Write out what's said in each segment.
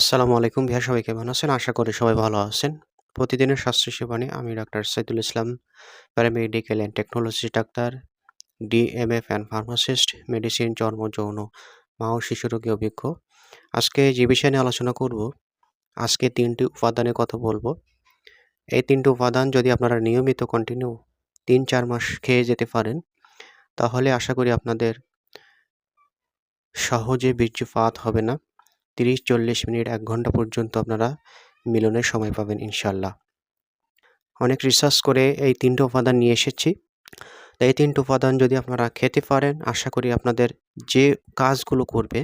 আসসালামু আলাইকুম ভিয়া সবাই কেমন আছেন? আশা করি সবাই ভালো আছেন। প্রতিদিনের স্বাস্থ্য সেবা নিয়ে আমি doctor Saidul Islam, paramedical and technology doctor, DMF and pharmacist, medicine, চর্ম, যৌন, মা ও শিশু রোগী অভিজ্ঞ। আজকে যে বিষয় নিয়ে আলোচনা করব, আজকে তিনটি উপাদানের কথা বলব। এই তিনটি উপাদান যদি আপনারা নিয়মিত কন্টিনিউ তিন, চার মাস খেয়ে যেতে পারেন, তাহলে আশা করি আপনাদের সহজে বীর্যপাত হবে না। তিরিশ, চল্লিশ মিনিট, এক ঘণ্টা পর্যন্ত আপনারা মিলনের সময় পাবেন ইনশাল্লাহ অনেক রিসার্চ করে এই তিনটে উপাদান নিয়ে এসেছি। তো এই তিনটে উপাদান যদি আপনারা খেতে পারেন, আশা করি আপনাদের যে কাজগুলো করবে,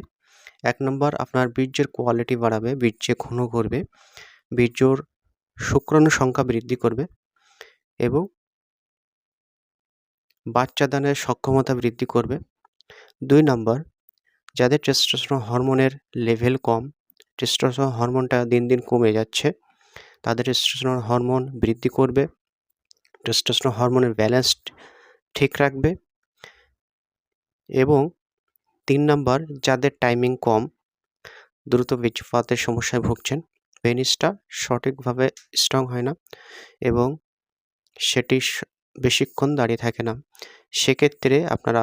এক নম্বর আপনার বীর্যের কোয়ালিটি বাড়াবে, বীর্যে ঘন করবে, বীর্যর শুক্রাণু সংখ্যা বৃদ্ধি করবে এবং বাচ্চাদানের সক্ষমতা বৃদ্ধি করবে। দুই নম্বর যাদের টেস্টোস্টেরন হরমোনের লেভেল কম টেস্টোস্টেরন হরমোনটা দিন দিন কমে যাচ্ছে, তাদের টেস্টোস্টেরন হরমোন বৃদ্ধি করবে টেস্টোস্টেরন হরমোনের ব্যালেন্স ঠিক রাখবে এবং তিন নাম্বার যাদের টাইমিং কম, দ্রুত বীর্যপাতের সমস্যায় ভুগছেন পেনিসটা সঠিকভাবে স্ট্রং হয় না এবং সেটি বেশিক্ষণ দাঁড়িয়ে থাকে না। সেক্ষেত্রে আপনারা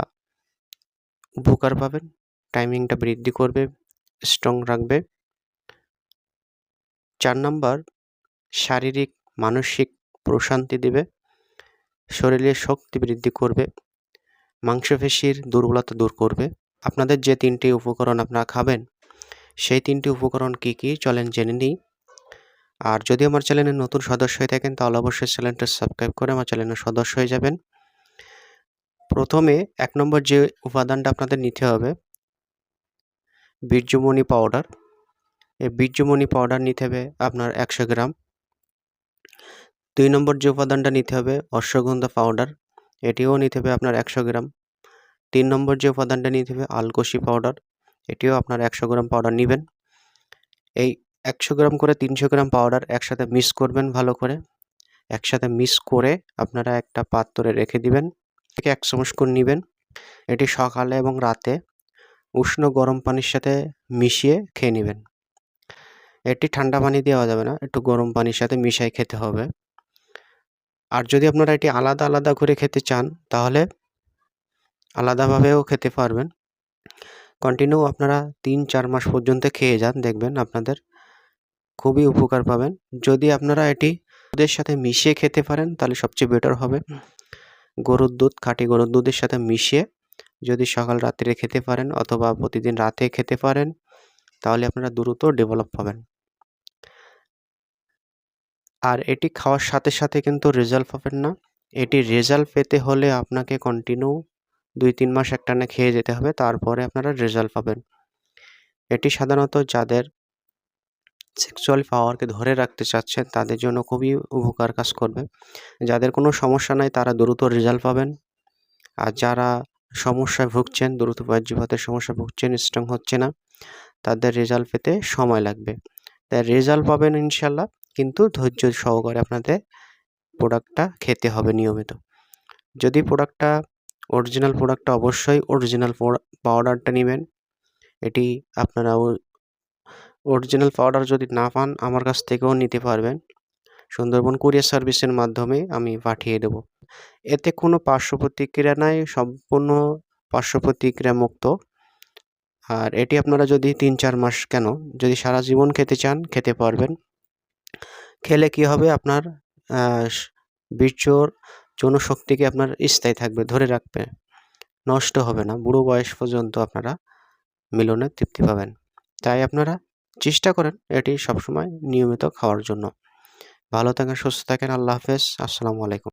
উপকার পাবেন। টাইমিংটা বৃদ্ধি করবে স্ট্রং রাখবে। চার নাম্বার, শারীরিক, মানসিক প্রশান্তি দেবে। শরীরের শক্তি বৃদ্ধি করবে। মাংসপেশির দুর্বলতা দূর করবে। আপনাদের যে তিনটি উপকরণ আপনারা খাবেন, সেই তিনটি উপকরণ কি কি চলেন জেনে নিই। আর যদি আমার চ্যানেলের নতুন সদস্য হয়ে থাকেন, তাহলে অবশ্যই চ্যানেলটা সাবস্ক্রাইব করে আমার চ্যানেলের সদস্য হয়ে যাবেন। প্রথমে এক নম্বর যে উপাদানটা আপনাদের নিতে হবে বীর্যমণি পাউডার এই বীর্যমণি পাউডার নিতে হবে আপনার একশো গ্রাম। দুই নম্বর যে উপাদানটা নিতে হবে, অশ্বগন্ধা পাউডার এটিও নিতে হবে আপনার একশো গ্রাম। তিন নম্বর যে উপাদানটা নিতে হবে আলকোশি পাউডার এটিও আপনার একশো গ্রাম পাউডার নেবেন। এই একশো গ্রাম করে তিনশো গ্রাম পাউডার একসাথে মিক্স করবেন ভালো করে। একসাথে মিক্স করে আপনারা একটা পাত্রে রেখে দিবেন। থেকে এক চামচ করে নেবেন। এটি সকালে এবং রাতে উষ্ণ গরম পানির সাথে মিশিয়ে খেয়ে নেবেন। এটি ঠান্ডা পানি দেওয়া যাবে না, একটু গরম পানির সাথে মিশাই খেতে হবে। আর যদি আপনারা এটি আলাদা আলাদা করে খেতে চান, তাহলে আলাদাভাবেও খেতে পারবেন। কন্টিনিউ আপনারা তিন, চার মাস পর্যন্ত খেয়ে যান, দেখবেন আপনাদের খুবই উপকার পাবেন। যদি আপনারা এটি দুধের সাথে মিশিয়ে খেতে পারেন, তাহলে সবচেয়ে বেটার হবে। গরুর দুধ, খাঁটি গরুর দুধের সাথে মিশিয়ে যদি সকাল রাত্রে খেতে পারেন অথবা প্রতিদিন রাতে খেতে পারেন, তাহলে আপনারা দ্রুত ডেভেলপ পাবেন। আর এটি খাওয়ার সাথে সাথে কিন্তু রেজাল্ট পাবেন না। এটি রেজাল্ট পেতে হলে আপনাকে কন্টিনিউ দুই তিন মাস একটানা খেয়ে যেতে হবে, তারপরে আপনারা রেজাল্ট পাবেন। এটি সাধারণত যাদের সেক্সুয়াল পাওয়ারকে ধরে রাখতে চাচ্ছেন, তাদের জন্য খুবই উপকার কাজ করবে। যাদের কোনো সমস্যা নাই, তারা দ্রুত রেজাল্ট পাবেন। আর যারা সমস্যায় ভুগছেন, দ্রুত বজ্রপাতের সমস্যা ভুগছেন স্ট্রং হচ্ছে না, তাদের রেজাল্ট পেতে সময় লাগবে। তাই রেজাল্ট পাবেন ইনশাল্লাহ কিন্তু ধৈর্য সহকারে আপনাদের প্রোডাক্টটা খেতে হবে নিয়মিত। যদি প্রোডাক্টটা অরিজিনাল প্রোডাক্টটা অবশ্যই অরিজিনাল পাউডারটা নেবেন, এটি আপনারা অরিজিনাল পাউডার যদি না পান, আমার কাছ থেকেও নিতে পারবেন। সুন্দরবন কুরিয়ার সার্ভিসের মাধ্যমে আমি পাঠিয়ে দেব। এতে কোনো পার্শ্ব প্রতিক্রিয়া নাই, সম্পূর্ণ পার্শ্ব প্রতিক্রিয়া মুক্ত। আর এটি আপনারা যদি তিন চার মাস কেন, যদি সারা জীবন খেতে চান, খেতে পারবেন। খেলে কি হবে আপনার বীর্যর যৌনশক্তিকে আপনার স্থায়ী থাকবে, ধরে রাখবে। নষ্ট হবে না, বুড়ো বয়স পর্যন্ত আপনারা মিলনে তৃপ্তি পাবেন। তাই আপনারা চেষ্টা করেন এটি সবসময় নিয়মিত খাওয়ার জন্য। ভালো থাকেন, সুস্থ থাকেন, আল্লাহ হাফেজ, আসসালামু আলাইকুম।